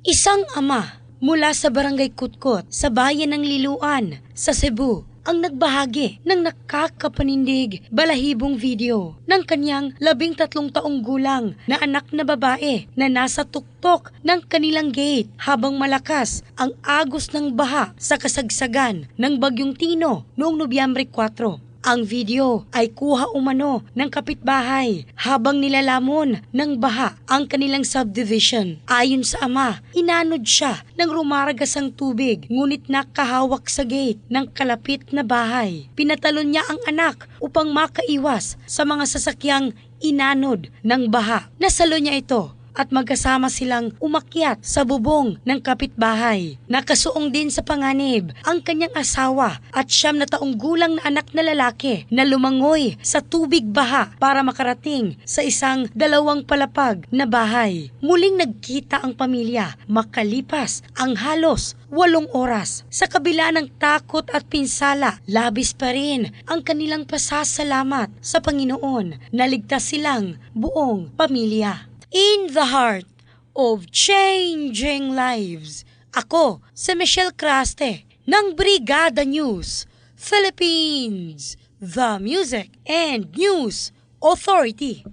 Isang ama mula sa barangay Kutkot sa bayan ng Liluan sa Cebu ang nagbahagi ng nakakapanindig balahibong video ng kanyang labing tatlong taong gulang na anak na babae na nasa tuktok ng kanilang gate habang malakas ang agos ng baha sa kasagsagan ng Bagyong Tino noong Nobyembre 4. Ang video ay kuha umano ng kapitbahay habang nilalamon ng baha ang kanilang subdivision. Ayon sa ama, inanod siya ng rumaragas ang tubig ngunit nakahawak sa gate ng kalapit na bahay. Pinatalon niya ang anak upang makaiwas sa mga sasakyang inanod ng baha. Nasalo niya ito at magkasama silang umakyat sa bubong ng kapitbahay. Nakasuong din sa panganib ang kanyang asawa at siyam na taong gulang na anak na lalaki na lumangoy sa tubig baha para makarating sa isang dalawang palapag na bahay. Muling nagkita ang pamilya makalipas ang halos walong oras. Sa kabila ng takot at pinsala, labis pa rin ang kanilang pasasalamat sa Panginoon. Naligtas silang buong pamilya in the heart of changing lives. Ako, si Michelle Craste ng Brigada News, Philippines, The Music and News Authority.